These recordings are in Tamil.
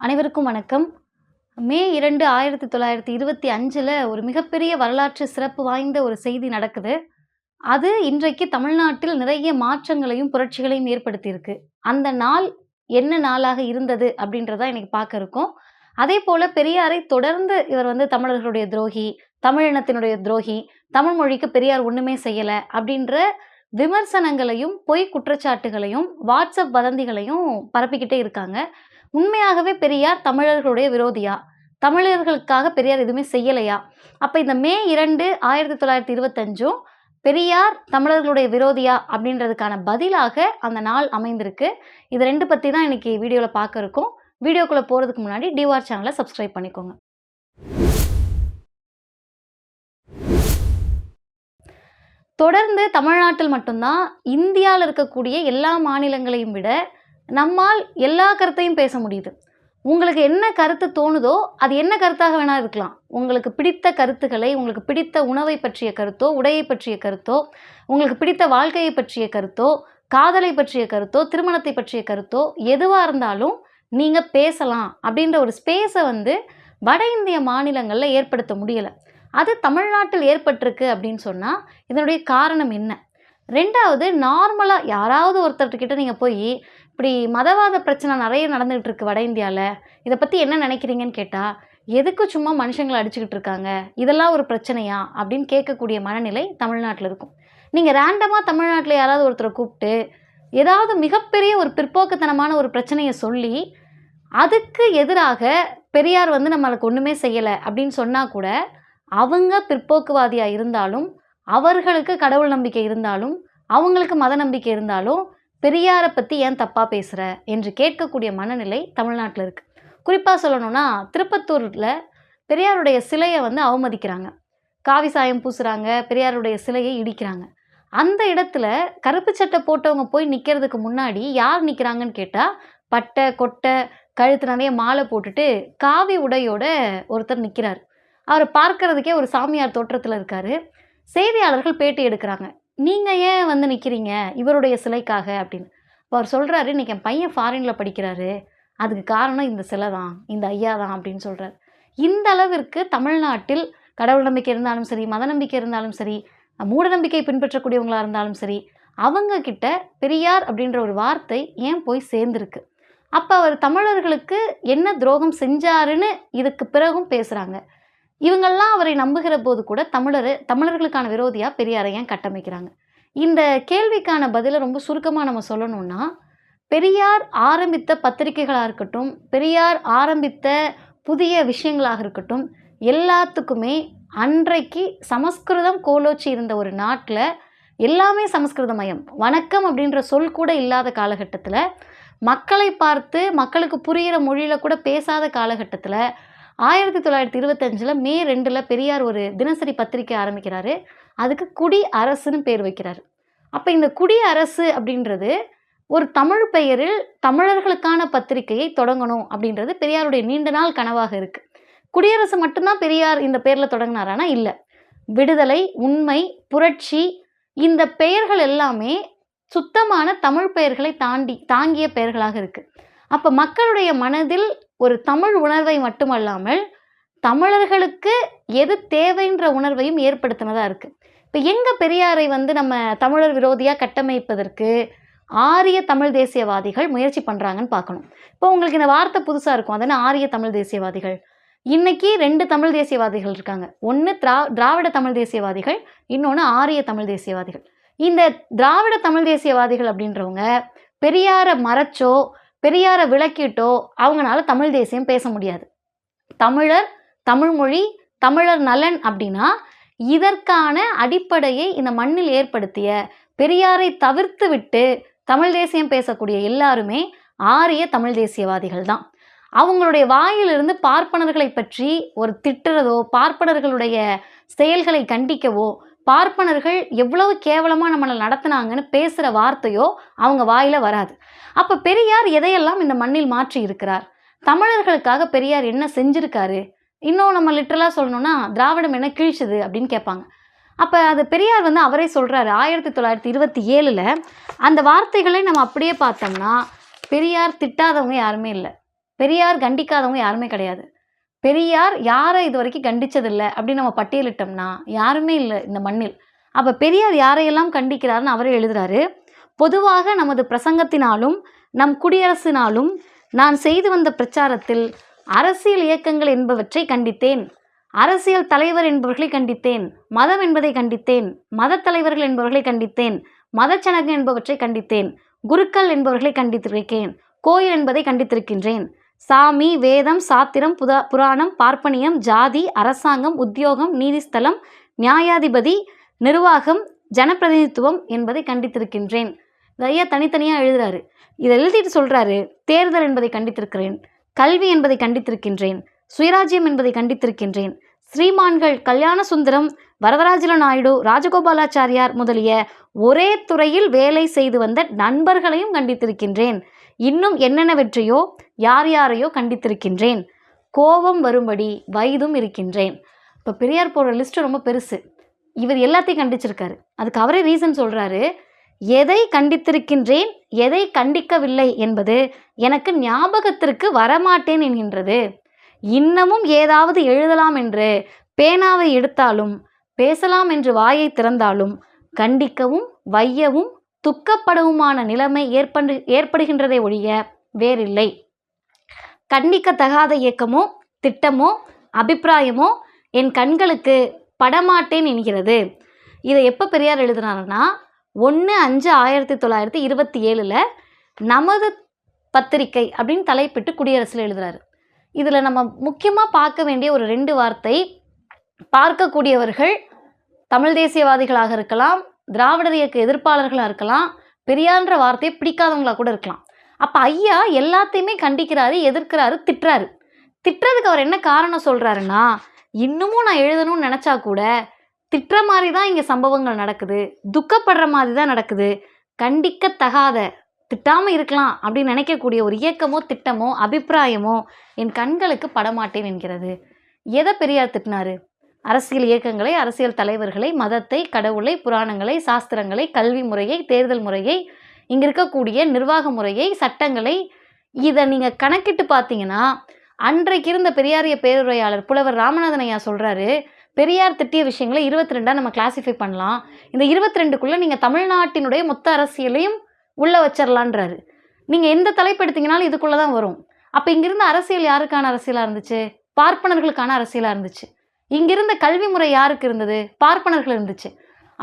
அனைவருக்கும் வணக்கம். மே இரண்டு ஆயிரத்தி தொள்ளாயிரத்தி இருபத்தி அஞ்சில் ஒரு மிகப்பெரிய வரலாற்று சிறப்பு வாய்ந்த ஒரு செய்தி நடக்குது. அது இன்றைக்கு தமிழ்நாட்டில் நிறைய மாற்றங்களையும் புரட்சிகளையும் ஏற்படுத்தியிருக்கு. அந்த நாள் என்ன நாளாக இருந்தது அப்படின்றத இன்னைக்கு பார்க்க இருக்கோம். அதே போல பெரியாரை தொடர்ந்து இவர் வந்து தமிழர்களுடைய துரோகி தமிழினத்தினுடைய துரோகி தமிழ் மொழிக்கு பெரியார் ஒன்றுமே செய்யலை அப்படின்ற விமர்சனங்களையும் பொய் குற்றச்சாட்டுகளையும் வாட்ஸ்அப் வதந்திகளையும் பரப்பிக்கிட்டே இருக்காங்க. உண்மையாகவே பெரியார் தமிழர்களுடைய விரோதியா? தமிழர்களுக்காக பெரியார் எதுவுமே செய்யலையா? அப்போ இந்த மே இரண்டு ஆயிரத்தி தொள்ளாயிரத்தி இருபத்தஞ்சும் பெரியார் தமிழர்களுடைய விரோதியா? அப்படின்றதுக்கான பதிலாக அந்த நாள் அமைந்திருக்கு. இது ரெண்டு பற்றி தான் இன்னைக்கு வீடியோவில் பார்க்க இருக்கோம். வீடியோக்குள்ளே போகிறதுக்கு முன்னாடி டிஆர் சேனலை சப்ஸ்கிரைப் பண்ணிக்கோங்க. தொடர்ந்து தமிழ்நாட்டில் மட்டும்தான் இந்தியாவில் இருக்கக்கூடிய எல்லா மாநிலங்களையும் விட நம்மால் எல்லா கருத்தையும் பேச முடியுது. உங்களுக்கு என்ன கருத்து தோணுதோ அது என்ன கருத்தாக வேணால் இருக்கலாம். உங்களுக்கு பிடித்த கருத்துக்களை உங்களுக்கு பிடித்த உணவை பற்றிய கருத்தோ உடையை பற்றிய கருத்தோ உங்களுக்கு பிடித்த வாழ்க்கையை பற்றிய கருத்தோ காதலை பற்றிய கருத்தோ திருமணத்தை பற்றிய கருத்தோ எதுவாக இருந்தாலும் நீங்கள் பேசலாம் அப்படின்ற ஒரு ஸ்பேஸை வந்து வட இந்திய மாநிலங்களில் ஏற்படுத்த முடியலை. அது தமிழ்நாட்டில் ஏற்பட்டிருக்கு அப்படின்னு சொன்னால் இதனுடைய காரணம் என்ன? ரெண்டாவது நார்மலாக யாராவது ஒருத்தர்கிட்ட நீங்கள் போய் இப்படி மதவாத பிரச்சனை நிறைய நடந்துகிட்டு இருக்கு வட இந்தியாவில் இதை பற்றி என்ன நினைக்கிறீங்கன்னு கேட்டால் எதுக்கு சும்மா மனுஷங்களை அடிச்சுக்கிட்டு இருக்காங்க? இதெல்லாம் ஒரு பிரச்சனையா? அப்படின்னு கேட்கக்கூடிய மனநிலை தமிழ்நாட்டில் இருக்கும். நீங்கள் ரேண்டமாக தமிழ்நாட்டில் யாராவது ஒருத்தரை கூப்பிட்டு ஏதாவது மிகப்பெரிய ஒரு பிற்போக்குத்தனமான ஒரு பிரச்சனையை சொல்லி அதுக்கு எதிராக பெரியார் வந்து நம்மளுக்கு ஒன்றுமே செய்யலை அப்படின்னு சொன்னால் கூட அவங்க பிற்போக்குவாதியாக இருந்தாலும் அவர்களுக்கு கடவுள் நம்பிக்கை இருந்தாலும் அவங்களுக்கு மத நம்பிக்கை இருந்தாலும் பெரியாரை பற்றி ஏன் தப்பாக பேசுகிற என்று கேட்கக்கூடிய மனநிலை தமிழ்நாட்டில் இருக்குது குறிப்பாக சொல்லணும்னா திருப்பத்தூரில் பெரியாருடைய சிலையை வந்து அவமதிக்கிறாங்க. காவி சாயம் பூசுகிறாங்க பெரியாருடைய சிலையை இடிக்கிறாங்க. அந்த இடத்துல கருப்பு சட்டை போட்டவங்க போய் நிற்கிறதுக்கு முன்னாடி யார் நிற்கிறாங்கன்னு கேட்டால் பட்டை கொட்டை கழுத்து நிறைய மாலை போட்டுட்டு காவி உடையோட ஒருத்தர் நிற்கிறார் அவரை பார்க்கறதுக்கே ஒரு சாமியார் தோற்றத்தில் இருக்கார். செய்தியாளர்கள் பேட்டி எடுக்கிறாங்க. நீங்கள் ஏன் வந்து நிற்கிறீங்க இவருடைய சிலைக்காக அப்படின்னு. இப்போ அவர் சொல்கிறாரு இன்றைக்கி என் பையன் ஃபாரினில் படிக்கிறாரு. அதுக்கு காரணம் இந்த சிலை தான் இந்த ஐயா தான் அப்படின்னு சொல்கிறார் இந்த அளவிற்கு தமிழ்நாட்டில் கடவுள் நம்பிக்கை இருந்தாலும் சரி மத நம்பிக்கை இருந்தாலும் சரி மூட நம்பிக்கை பின்பற்றக்கூடியவங்களாக இருந்தாலும் சரி அவங்க கிட்ட பெரியார் அப்படின்ற ஒரு வார்த்தை ஏன் போய் சேர்ந்துருக்கு? அப்போ அவர் தமிழர்களுக்கு என்ன துரோகம் செஞ்சாருன்னு இதுக்கு பிறகும் பேசுகிறாங்க இவங்கெல்லாம் அவரை நம்புகிற போது கூட தமிழர் தமிழர்களுக்கான விரோதியாக பெரியாரை ஏன் கட்டமைக்கிறாங்க? இந்த கேள்விக்கான பதிலை ரொம்ப சுருக்கமாக நம்ம சொல்லணும்னா பெரியார் ஆரம்பித்த பத்திரிகைகளாக இருக்கட்டும் பெரியார் ஆரம்பித்த புதிய விஷயங்களாக இருக்கட்டும் எல்லாத்துக்குமே அன்றைக்கு சமஸ்கிருதம் கோலோச்சி இருந்த ஒரு நாட்டில் எல்லாமே சமஸ்கிருத மயம். வணக்கம் அப்படின்ற சொல் கூட இல்லாத காலகட்டத்தில் மக்களை பார்த்து மக்களுக்கு புரிகிற மொழியில் கூட பேசாத காலகட்டத்தில் ஆயிரத்தி தொள்ளாயிரத்தி இருபத்தஞ்சில் மே ரெண்டில் பெரியார் ஒரு தினசரி பத்திரிக்கை ஆரம்பிக்கிறாரு. அதுக்கு குடி அரசுன்னு பேர் வைக்கிறார். அப்போ இந்த குடி அரசு அப்படின்றது ஒரு தமிழ் பெயரில் தமிழர்களுக்கான பத்திரிகையை தொடங்கணும் அப்படின்றது பெரியாருடைய நீண்ட நாள் கனவாக இருக்குது குடியரசு மட்டும்தான் பெரியார் இந்த பேரில் தொடங்கினாரானா? இல்லை. விடுதலை உண்மை புரட்சி இந்த பெயர்கள் எல்லாமே சுத்தமான தமிழ் பெயர்களை தாண்டி தாங்கிய பெயர்களாக இருக்குது அப்போ மக்களுடைய மனதில் ஒரு தமிழ் உணர்வை மட்டுமல்லாமல் தமிழர்களுக்கு எது தேவைன்ற உணர்வையும் ஏற்படுத்தினதாக இருக்குது இப்போ எங்கே பெரியாரை வந்து நம்ம தமிழர் விரோதியாக கட்டமைப்பதற்கு ஆரிய தமிழ் தேசியவாதிகள் முயற்சி பண்ணுறாங்கன்னு பார்க்கணும். இப்போ உங்களுக்கு இந்த வார்த்தை புதுசாக இருக்கும். அதனால் ஆரிய தமிழ் தேசியவாதிகள். இன்னைக்கு ரெண்டு தமிழ் தேசியவாதிகள் இருக்காங்க. ஒன்று திரா திராவிட தமிழ் தேசியவாதிகள் இன்னொன்று ஆரிய தமிழ் தேசியவாதிகள். இந்த திராவிட தமிழ் தேசியவாதிகள் அப்படின்றவங்க பெரியாரை மறைச்சோ பெரியாரை விளக்கிட்டோ அவங்களால தமிழ் தேசியம் பேச முடியாது. தமிழர் தமிழ்மொழி தமிழர் நலன் அப்படின்னா இதற்கான அடிப்படையை இந்த மண்ணில் ஏற்படுத்திய பெரியாரை தவிர்த்து விட்டு தமிழ் தேசியம் பேசக்கூடிய எல்லாருமே ஆரிய தமிழ் தேசியவாதிகள் தான். அவங்களுடைய வாயிலிருந்து பார்ப்பனர்களை பற்றி ஒரு திட்டுறதோ பார்ப்பனர்களுடைய செயல்களை கண்டிக்கவோ பார்ப்பனர்கள் எவ்வளவு கேவலமாக நம்மளை நடத்துனாங்கன்னு பேசுகிற வார்த்தையோ அவங்க வாயில் வராது. அப்போ பெரியார் எதையெல்லாம் இந்த மண்ணில் மாற்றி இருக்கிறார்? தமிழர்களுக்காக பெரியார் என்ன செஞ்சுருக்காரு? இன்னும் நம்ம லிட்டரலாக சொல்லணும்னா திராவிடம் என்ன கிழிச்சுது அப்படின்னு கேட்பாங்க. அப்போ அது பெரியார் வந்து அவரே சொல்கிறாரு ஆயிரத்தி தொள்ளாயிரத்தி இருபத்தி ஏழில் அந்த வார்த்தைகளை நம்ம அப்படியே பார்த்தோம்னா பெரியார் திட்டாதவங்க யாருமே இல்லை. பெரியார் கண்டிக்காதவங்க யாருமே கிடையாது. பெரியார் யாரை இது வரைக்கும் கண்டிச்சதில்லை அப்படின்னு நம்ம பட்டியலிட்டோம்னா யாருமே இல்லை இந்த மண்ணில். அப்போ பெரியார் யாரையெல்லாம் கண்டிக்கிறாருன்னு அவரே எழுதுறாரு. பொதுவாக நமது பிரசங்கத்தினாலும் நம் குடியரசினாலும் நான் செய்து வந்த பிரச்சாரத்தில் அரசியல் இயக்கங்கள் என்பவற்றை கண்டித்தேன். அரசியல் தலைவர் என்பவர்களை கண்டித்தேன். மதம் என்பதை கண்டித்தேன். மதத் தலைவர்கள் என்பவர்களை கண்டித்தேன். மதச்சனகம் என்பவற்றை கண்டித்தேன். குருக்கள் என்பவர்களை கண்டித்திருக்கேன். கோயில் என்பதை கண்டித்திருக்கின்றேன். சாமி வேதம் சாத்திரம் புதா புராணம் பார்ப்பனியம் ஜாதி அரசாங்கம் உத்தியோகம் நீதிஸ்தலம் நியாயாதிபதி நிர்வாகம் ஜனப்பிரதிநிதித்துவம் என்பதை கண்டித்திருக்கின்றேன். நிறைய தனித்தனியாக எழுதுறாரு. இதை எழுதிட்டு சொல்கிறாரு தேர்தல் என்பதை கண்டித்திருக்கிறேன் கல்வி என்பதை கண்டித்திருக்கின்றேன் சுயராஜ்யம் என்பதை கண்டித்திருக்கின்றேன் ஸ்ரீமான்கள் கல்யாண சுந்தரம் வரதராஜல நாயுடு ராஜகோபாலாச்சாரியார் முதலிய ஒரே துறையில் வேலை செய்து வந்த நண்பர்களையும் கண்டித்திருக்கின்றேன். இன்னும் என்னென்னவற்றையோ யார் யாரையோ கண்டித்திருக்கின்றேன். கோபம் வரும்படி வயதும் இருக்கின்றேன். இப்போ பெரியார் போடுற லிஸ்ட்டு ரொம்ப பெருசு. இவர் எல்லாத்தையும் கண்டிச்சிருக்காரு. அதுக்கு அவரே ரீசன் சொல்கிறாரு எதை கண்டித்திருக்கின்றேன் எதை கண்டிக்கவில்லை என்பது எனக்கு ஞாபகத்திற்கு வரமாட்டேன் என்கின்றது. இன்னமும் ஏதாவது எழுதலாம் என்று பேனாவை எடுத்தாலும் பேசலாம் என்று வாயை திறந்தாலும் கண்டிக்கவும் வையவும் துக்கப்படவுமான நிலைமை ஏற்படு ஏற்படுகின்றதை ஒழிய வேறில்லை. கண்டிக்கத்தகாத இயக்கமோ திட்டமோ அபிப்பிராயமோ என் கண்களுக்கு படமாட்டேன் என்கிறது. இதை எப்போ பெரியார் எழுதினாருன்னா ஒன்று அஞ்சு ஆயிரத்தி தொள்ளாயிரத்தி இருபத்தி ஏழில் நமது பத்திரிக்கை அப்படின்னு தலைப்பிட்டு குடியரசில் எழுதுறாரு. இதில் நம்ம முக்கியமாக பார்க்க வேண்டிய ஒரு ரெண்டு வார்த்தை பார்க்கக்கூடியவர்கள் தமிழ் தேசியவாதிகளாக இருக்கலாம் திராவிடர் இயக்க எதிர்ப்பாளர்களாக இருக்கலாம் பெரியான்ற வார்த்தையை பிடிக்காதவங்களா கூட இருக்கலாம். அப்போ ஐயா எல்லாத்தையுமே கண்டிக்கிறாரு எதிர்க்கிறாரு திட்டுறாரு. திட்டுறதுக்கு அவர் என்ன காரணம் சொல்கிறாருன்னா இன்னமும் நான் எழுதணும்னு நினச்சா கூட திட்டுற மாதிரி தான் இங்கே சம்பவங்கள் நடக்குது துக்கப்படுற மாதிரி தான் நடக்குது. கண்டிக்கத்தகாத திட்டாமல் இருக்கலாம் அப்படின்னு நினைக்கக்கூடிய ஒரு இயக்கமோ திட்டமோ அபிப்பிராயமோ என் கண்களுக்கு படமாட்டேன் என்கிறது. எதை பெரியார் திட்டினாரு? அரசியல் இயக்கங்களை அரசியல் தலைவர்களை மதத்தை கடவுளை புராணங்களை சாஸ்திரங்களை கல்வி முறையை தேர்தல் முறையை இங்கே இருக்கக்கூடிய நிர்வாக முறையை சட்டங்களை இதை நீங்கள் கணக்கிட்டு பார்த்தீங்கன்னா அன்றைக்கு இருந்த பெரியாரிய பேருரையாளர் புலவர் ராமநாதன் ஐயா சொல்கிறாரு பெரியார் திட்டிய விஷயங்களை இருபத்தி ரெண்டாக நம்ம கிளாஸிஃபை பண்ணலாம். இந்த இருபத்தி ரெண்டுக்குள்ளே நீங்கள் தமிழ்நாட்டினுடைய மொத்த அரசியலையும் உள்ளே வச்சிடலான்றாரு நீங்கள் எந்த தலைப்பு எடுத்தீங்கனாலும் இதுக்குள்ளே தான் வரும். அப்போ இங்கிருந்த அரசியல் யாருக்கான அரசியலாக இருந்துச்சு? பார்ப்பனர்களுக்கான அரசியலாக இருந்துச்சு. இங்கிருந்த கல்வி முறை யாருக்கு இருந்தது? பார்ப்பனர்கள் இருந்துச்சு.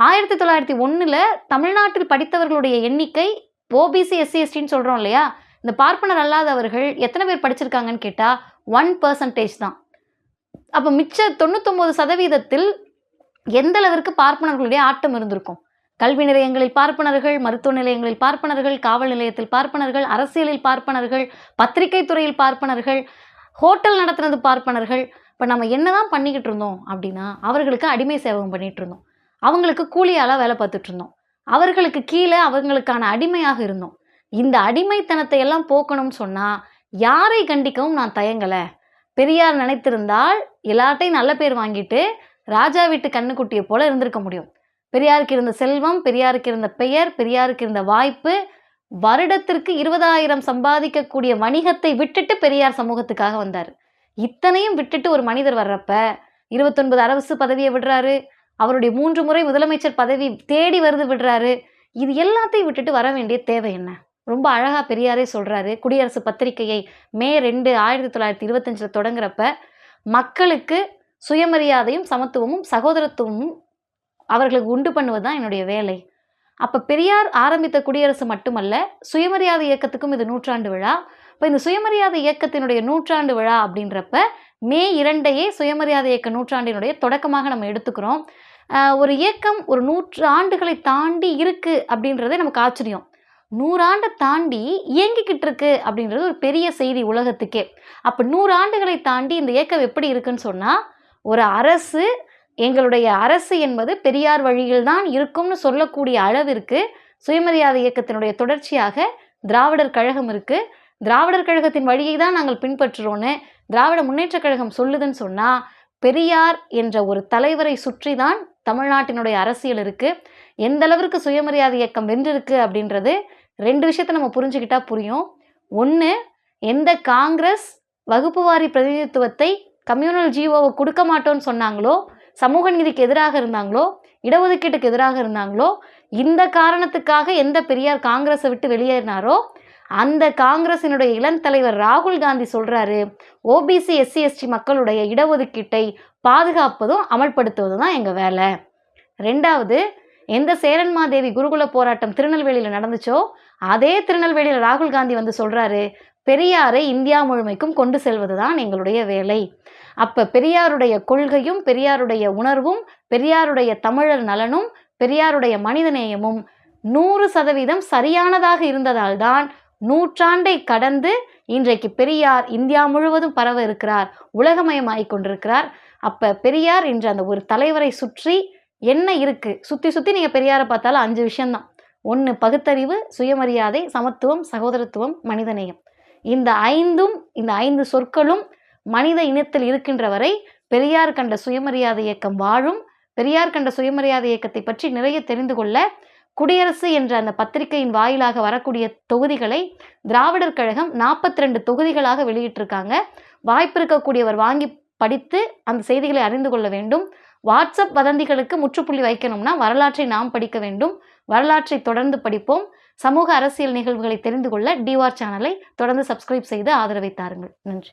ஆயிரத்தி தொள்ளாயிரத்தி ஒன்றில் தமிழ்நாட்டில் படித்தவர்களுடைய எண்ணிக்கை ஓபிசி எஸ்சி எஸ்டின்னு சொல்கிறோம் இல்லையா? இந்த பார்ப்பனர் அல்லாதவர்கள் எத்தனை பேர் படிச்சிருக்காங்கன்னு கேட்டால் ஒன் பர்சன்டேஜ் தான். அப்போ மிச்ச தொண்ணூத்தொம்பது சதவீதத்தில் எந்த அளவிற்கு பார்ப்பனர்களுடைய ஆட்டம் இருந்திருக்கும்? கல்வி நிலையங்களில் பார்ப்பனர்கள் மருத்துவ நிலையங்களில் பார்ப்பனர்கள் காவல் நிலையத்தில் பார்ப்பனர்கள் அரசியலில் பார்ப்பனர்கள் பத்திரிகை துறையில் பார்ப்பனர்கள் ஹோட்டல் நடத்துனது பார்ப்பனர்கள். இப்போ நம்ம என்னதான் பண்ணிக்கிட்டு இருந்தோம் அப்படின்னா அவர்களுக்கு அடிமை சேவகம் பண்ணிகிட்டு இருந்தோம். அவங்களுக்கு கூலியாலாம் வேலை பார்த்துட்டு இருந்தோம். அவர்களுக்கு கீழே அவங்களுக்கான அடிமையாக இருந்தோம். இந்த அடிமைத்தனத்தை எல்லாம் போக்கணும்னு சொன்னால் யாரை கண்டிக்கவும் நான் தயங்கலை. பெரியார் நினைத்திருந்தால் எல்லார்ட்டையும் நல்ல பேர் வாங்கிட்டு ராஜா வீட்டு கண்ணுக்குட்டியை போல இருந்திருக்க முடியும். பெரியாருக்கு இருந்த செல்வம் பெரியாருக்கு இருந்த பெயர் பெரியாருக்கு இருந்த வாய்ப்பு வருடத்திற்கு இருபதாயிரம் சம்பாதிக்கக்கூடிய வணிகத்தை விட்டுட்டு பெரியார் சமூகத்துக்காக வந்தார். இத்தனையும் விட்டுட்டு ஒரு மனிதர் வர்றப்ப இருபத்தொன்பது அரசு பதவியை விடுறாரு. அவருடைய மூன்று முறை முதலமைச்சர் பதவி தேடி வருது விடுறாரு. இது எல்லாத்தையும் விட்டுட்டு வர வேண்டிய தேவை என்ன? ரொம்ப அழகாக பெரியாரே சொல்கிறாரு குடியரசு பத்திரிகையை மே ரெண்டு ஆயிரத்தி தொள்ளாயிரத்தி இருபத்தஞ்சில் தொடங்குறப்ப மக்களுக்கு சுயமரியாதையும் சமத்துவமும் சகோதரத்துவமும் அவர்களுக்கு உண்டு பண்ணுவது தான் என்னுடைய வேலை. அப்போ பெரியார் ஆரம்பித்த குடியரசு மட்டுமல்ல சுயமரியாதை இயக்கத்துக்கும் இது நூற்றாண்டு விழா. இப்போ இந்த சுயமரியாதை இயக்கத்தினுடைய நூற்றாண்டு விழா அப்படின்றப்ப மே இரண்டையே சுயமரியாதை இயக்க நூற்றாண்டினுடைய தொடக்கமாக நம்ம எடுத்துக்கிறோம். ஒரு இயக்கம் ஒரு நூற்று ஆண்டுகளை தாண்டி இருக்குது அப்படின்றதே நமக்கு ஆச்சரியம். நூறாண்டை தாண்டி இயங்கிக்கிட்டு இருக்கு அப்படின்றது ஒரு பெரிய செய்தி உலகத்துக்கே. அப்போ நூறாண்டுகளை தாண்டி இந்த இயக்கம் எப்படி இருக்குன்னு சொன்னால் ஒரு அரசு எங்களுடைய அரசு என்பது பெரியார் வழியில் தான் இருக்கும்னு சொல்லக்கூடிய அளவிற்கு சுயமரியாதை இயக்கத்தினுடைய தொடர்ச்சியாக திராவிடர் கழகம் இருக்குது திராவிடர் கழகத்தின் வழியை தான் நாங்கள் பின்பற்றுறோன்னு திராவிட முன்னேற்றக் கழகம் சொல்லுதுன்னு சொன்னால் பெரியார் என்ற ஒரு தலைவரை சுற்றி தான் தமிழ்நாட்டினுடைய அரசியல் இருக்குது எந்த அளவிற்கு சுயமரியாதை இயக்கம் வென்றிருக்கு அப்படின்றது ரெண்டு விஷயத்தை நம்ம புரிஞ்சுக்கிட்டா புரியும். ஒன்று எந்த காங்கிரஸ் வகுப்பு வாரி பிரதிநிதித்துவத்தை கம்யூனல் ஜீவோவை கொடுக்க மாட்டோம்னு சொன்னாங்களோ சமூக நீதிக்கு எதிராக இருந்தாங்களோ இடஒதுக்கீட்டுக்கு எதிராக இருந்தாங்களோ இந்த காரணத்துக்காக எந்த பெரியார் காங்கிரஸை விட்டு வெளியேறினாரோ அந்த காங்கிரசினுடைய இளம் தலைவர் ராகுல் காந்தி சொல்கிறாரு ஓபிசி எஸ்சி எஸ்டி மக்களுடைய இடஒதுக்கீட்டை பாதுகாப்பதும் அமல்படுத்துவதும் தான் எங்கள் வேலை. ரெண்டாவது எந்த சேரன்மாதேவி குருகுல போராட்டம் திருநெல்வேலியில் நடந்துச்சோ அதே திருநெல்வேலியில் ராகுல் காந்தி வந்து சொல்கிறாரு பெரியாரை இந்தியா முழுமைக்கும் கொண்டு செல்வது தான் எங்களுடைய வேலை. அப்போ பெரியாருடைய கொள்கையும் பெரியாருடைய உணர்வும் பெரியாருடைய தமிழர் நலனும் பெரியாருடைய மனிதநேயமும் நூறு சதவீதம் சரியானதாக இருந்ததால் தான் நூற்றாண்டை கடந்து இன்றைக்கு பெரியார் இந்தியா முழுவதும் பரவ இருக்கிறார் உலகமயமாகி கொண்டிருக்கிறார். அப்போ பெரியார் இன்று அந்த ஒரு தலைவரை சுற்றி என்ன இருக்குது சுற்றி சுற்றி நீங்கள் பெரியாரை பார்த்தாலும் அஞ்சு விஷயம்தான். ஒன்று பகுத்தறிவு சுயமரியாதை சமத்துவம் சகோதரத்துவம் மனிதநேயம். இந்த ஐந்தும் இந்த ஐந்து சொற்களும் மனித இனத்தில் இருக்கின்ற வரை பெரியார் கண்ட சுயமரியாதை இயக்கம் வாழும். பெரியார் கண்ட சுயமரியாதை இயக்கத்தை பற்றி நிறைய தெரிந்து கொள்ள குடியரசு என்ற அந்த பத்திரிகையின் வாயிலாக வரக்கூடிய தொகுதிகளை திராவிடர் கழகம் நாற்பத்தி ரெண்டு தொகுதிகளாக வெளியிட்டிருக்காங்க. வாய்ப்பு இருக்கக்கூடியவர் வாங்கி படித்து அந்த செய்திகளை அறிந்து கொள்ள வேண்டும். வாட்ஸ்அப் வதந்திகளுக்கு முற்றுப்புள்ளி வைக்கணும்னா வரலாற்றை நாம் படிக்க வேண்டும். வரலாற்றை தொடர்ந்து படிப்போம். சமூக அரசியல் நிகழ்வுகளை தெரிந்து கொள்ள டிவார் சேனலை தொடர்ந்து சப்ஸ்கிரைப் செய்து ஆதரவை தாருங்கள். நன்றி.